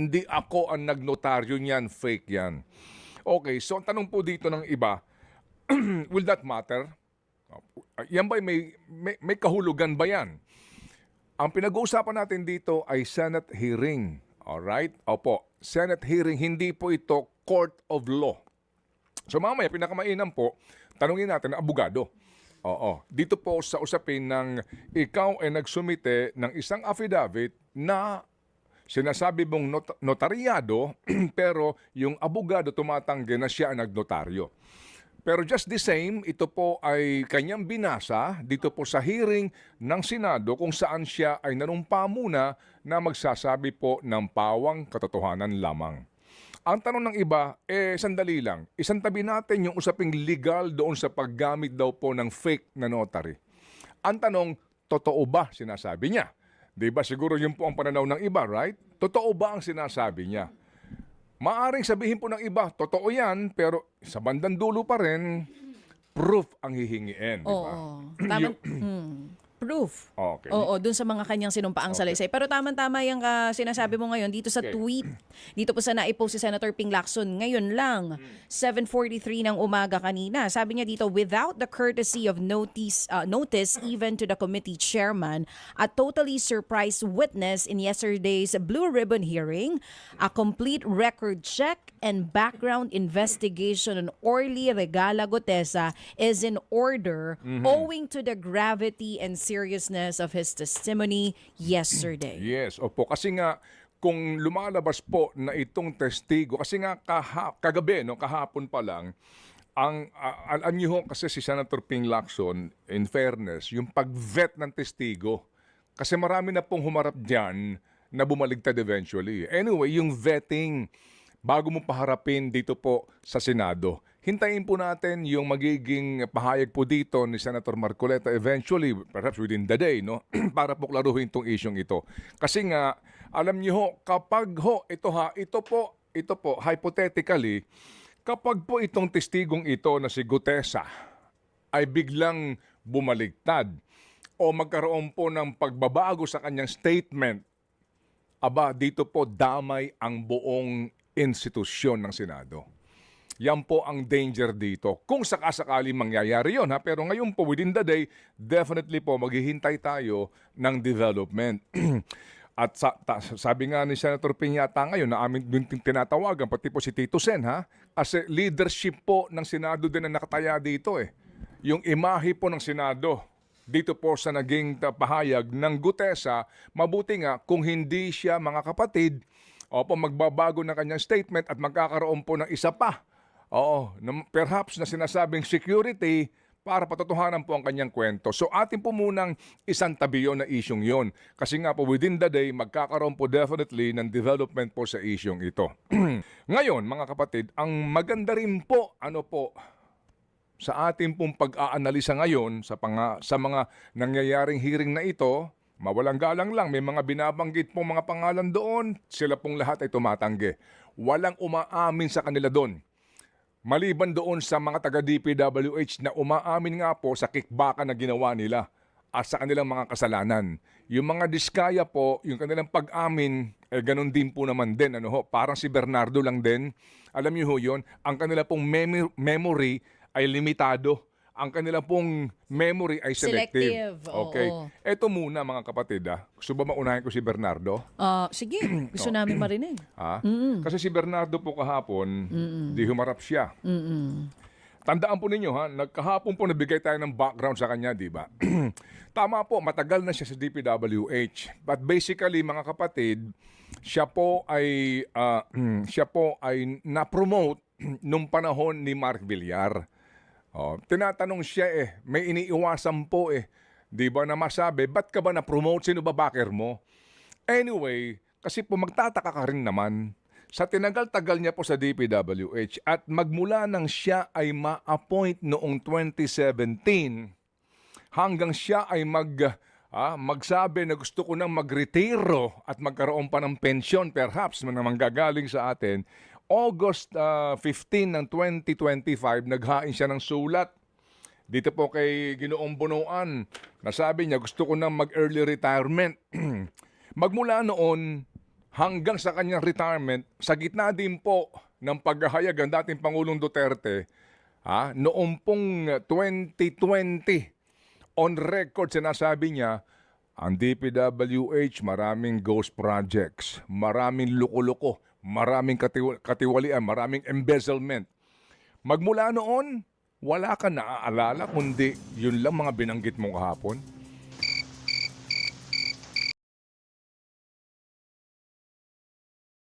Hindi ako ang nagnotaryo niyan, fake yan. Okay, so ang tanong po dito ng iba, will that matter? Yan ba may, may, may kahulugan ba yan? Ang pinag-uusapan natin dito ay Senate hearing. Alright? Opo, Senate hearing, hindi po ito court of law. So mamaya, pinakamainam po, tanungin natin ang abogado. Oo. Dito po sa usapin ng ikaw ay nagsumite ng isang affidavit na sinasabi mong not- notaryado pero yung abogado tumatanggi na siya ang nagnotaryo. Pero just the same, ito po ay kanyang binasa dito po sa hearing ng Senado kung saan siya ay nanumpa muna na magsasabi po ng pawang katotohanan lamang. Ang tanong ng iba, eh sandali lang, isang tabi natin yung usaping legal doon sa paggamit daw po ng fake na notary. Ang tanong, totoo ba sinasabi niya? Di ba siguro yun po ang pananaw ng iba, right? Totoo ba ang sinasabi niya? Maaring sabihin po ng iba, totoo yan, pero sa bandang dulo pa rin, proof ang hihingiin. Di ba? Oo. Tama. Hmm. Proof. Okay. Oo, dun sa mga kanyang sinumpaang salaysay. Pero tama-tama yung ah, sinasabi mo ngayon dito sa Okay. tweet. Dito po sa naipost si Senator Ping Lacson ngayon lang, Hmm. 7:43 ng umaga kanina. Sabi niya dito, without the courtesy of notice ah, notice even to the committee chairman, a totally surprised witness in yesterday's Blue Ribbon hearing, a complete record check and background investigation on Orly Regala Gotesa is in order Mm-hmm. owing to the gravity and seriousness of his testimony yesterday. Yes, opo. Kasi nga, kung lumalabas po na itong testigo, kasi nga kaha, kagabi, no, kahapon pa lang, ang uh, alam niyo kasi si Senator Ping Lacson, in fairness, yung pag-vet ng testigo, kasi marami na pong humarap dyan na bumaligtad eventually. Anyway, yung vetting, bago mo paharapin dito po sa Senado, hintayin po natin yung magiging pahayag po dito ni Senator Marcoleta eventually, perhaps within the day, no? para po klaruhin itong isyong ito. Kasi nga, alam niyo ho, kapag ho, ito ha, ito po, ito po, hypothetically, kapag po itong testigong ito na si Gutesa ay biglang bumaligtad o magkaroon po ng pagbabago sa kanyang statement, aba, dito po damay ang buong institusyon ng Senado. Yan po ang danger dito. Kung sakasakali mangyayari yon ha, pero ngayon po within the day, definitely po maghihintay tayo ng development. At sa, ta- sabi nga ni Senator Piñata ngayon na amin tin- tinatawagan, pati po si Tito Sen ha, kasi leadership po ng Senado din ang nakataya dito eh. Yung imahe po ng Senado, dito po sa naging pahayag ng Gutesa, mabuti nga kung hindi siya mga kapatid, opo, magbabago ng kanyang statement at magkakaroon po ng isa pa. Oo, na- perhaps na sinasabing security para patotohanan po ang kanyang kwento. So atin po munang isang tabi yun na isyong yon. Kasi nga po within the day, magkakaroon po definitely ng development po sa isyong ito. Ngayon, mga kapatid, ang maganda rin po, ano po, sa ating pong pag-aanalisa ngayon sa, panga, sa mga nangyayaring hearing na ito, mawalang galang lang, may mga binabanggit pong mga pangalan doon, sila pong lahat ay tumatanggi. Walang umaamin sa kanila doon. Maliban doon sa mga taga-DPWH na umaamin nga po sa kickbackan na ginawa nila at sa kanilang mga kasalanan. Yung mga diskaya po, yung kanilang pag-amin, eh, ganun din po naman din. Ano ho, parang si Bernardo lang din. Alam niyo ho yun, ang kanila pong mem- memory ay limitado. Ang kanila pong memory ay selective. Selective, Okay. oo. Ito muna mga kapatid ah. Gusto ba maunahin ko si Bernardo? Ah, sige, gusto namin marinig. Ha? Kasi si Bernardo po kahapon, di humarap siya. Tandaan po ninyo ha, nagkahapon po nabigay tayo ng background sa kanya, di ba? Tama po, matagal na siya sa DPWH. But basically, mga kapatid, siya po ay ah, siya po ay na-promote nung panahon ni Mark Villar. Oh, tinatanong siya eh, may iniiwasan po eh. 'Di ba na masabi, ba't ka ba na-promote? Sino ba backer mo? Anyway, kasi po magtataka ka rin naman sa tinagal-tagal niya po sa DPWH at magmula nang siya ay ma-appoint noong 2017 hanggang siya ay mag ah, magsabi na gusto ko nang magretiro at magkaroon pa ng pensyon perhaps na manggagaling sa atin August ah, 15 ng 2025 naghain siya ng sulat dito po kay Ginoong Bunuan, nasabi niya gusto ko nang mag-early retirement. Magmula noon hanggang sa kanyang retirement, sa gitna din po ng paghahayag ng dating Pangulong Duterte, ha, noong pong 2020, on record sinasabi niya, ang DPWH maraming ghost projects, maraming luko-luko, maraming katiwa- katiwalian, maraming embezzlement. Magmula noon, wala ka naaalala kundi yun lang mga binanggit mo kahapon.